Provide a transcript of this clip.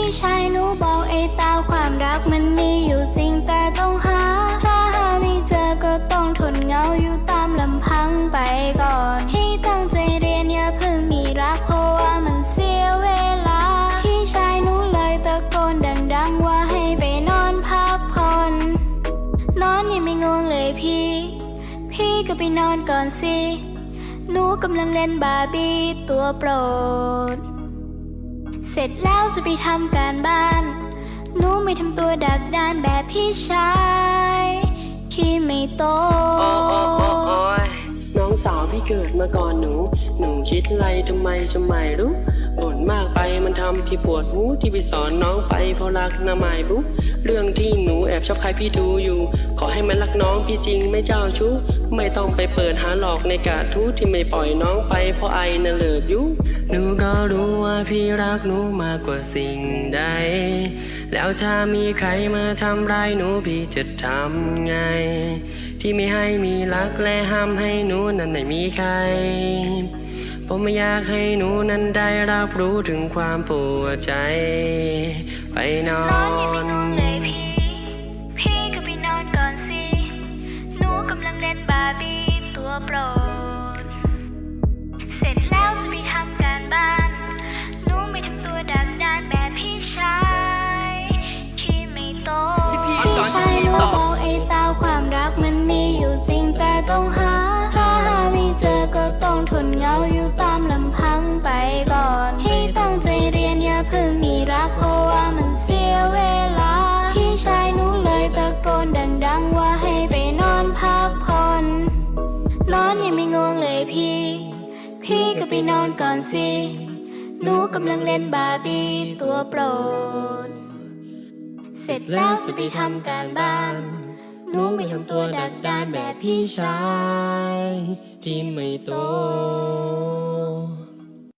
พี่ชายหนูบอกไอ้ตาความรักมันมีอยู่จริงแต่ต้องหา ถ้าหาไม่เจอก็ต้องทนเหงาอยู่ตามลำพังไปก่อน ให้ตั้งใจเรียนอย่าเพิ่งมีรักเพราะว่ามันเสียเวลา พี่ชายหนูเลยตะโกนดังๆว่าให้ไปนอนพักผ่อน นอนยังไม่ง่วงเลยพี่ พี่ก็ไปนอนก่อนสิ หนูกำลังเล่นบาร์บี้ตัวโปรด ร็จแล้วจะไปทำการบ้าน หนูไม่ทำตัวดักดานแบบพี่ชาย ที่ไม่โตโน้องสาวพี่เกิดมาก่อนหนู หนูคิดไรทำไมจะไม่รู้ บ่นมากไปมันทำพี่ปวดหูที่พี่สอนน้องไปเพราะรักนะไม่รู้เรื่องที่หนูแอบชอบใครพี่ดูอยู่ ขอให้มันรักน้องพี่จริงไม่เจ้าชู้ไม่ต้องไปเปิดหาหลอกในกาทูที่ไม่ปล่อยน้องไปเพราะไอนะเลิกยุหนูก็รู้ว่าพี่รักหนูมากกว่าสิ่งใด แล้วถ้ามีใครมาทำร้ายหนูพี่จะทำไง ที่ไม่ให้มีรักและห้ามให้หนูนั้นไม่มีใคร ผมไม่อยากให้หนูนั้นได้รับรู้ถึงความปวดใจ ไปนอนอนเลยพี่พี่ก็ไปนอนก่อนสิหนูกำลังเล่นบาร์บี้ตัวโปรดเสร็จแล้วจะไปทำการบ้าน หนูไม่ทำตัวดักดานแบบพี่ชายที่ไม่โตพี่ชายหนูสอนบอกไอ้ตาความรักมันมีอยู่จริงแต่ต้องหาถ้าหาไม่เจอก็ต้องทนเหงาอยู่ นอนก่อนสิ หนูกำลังเล่นบาร์บี้ตัวโปรด เสร็จแล้วจะไปทำการบ้าน หนูไม่ทำตัวดักดานแบบพี่ชาย ที่ไม่โต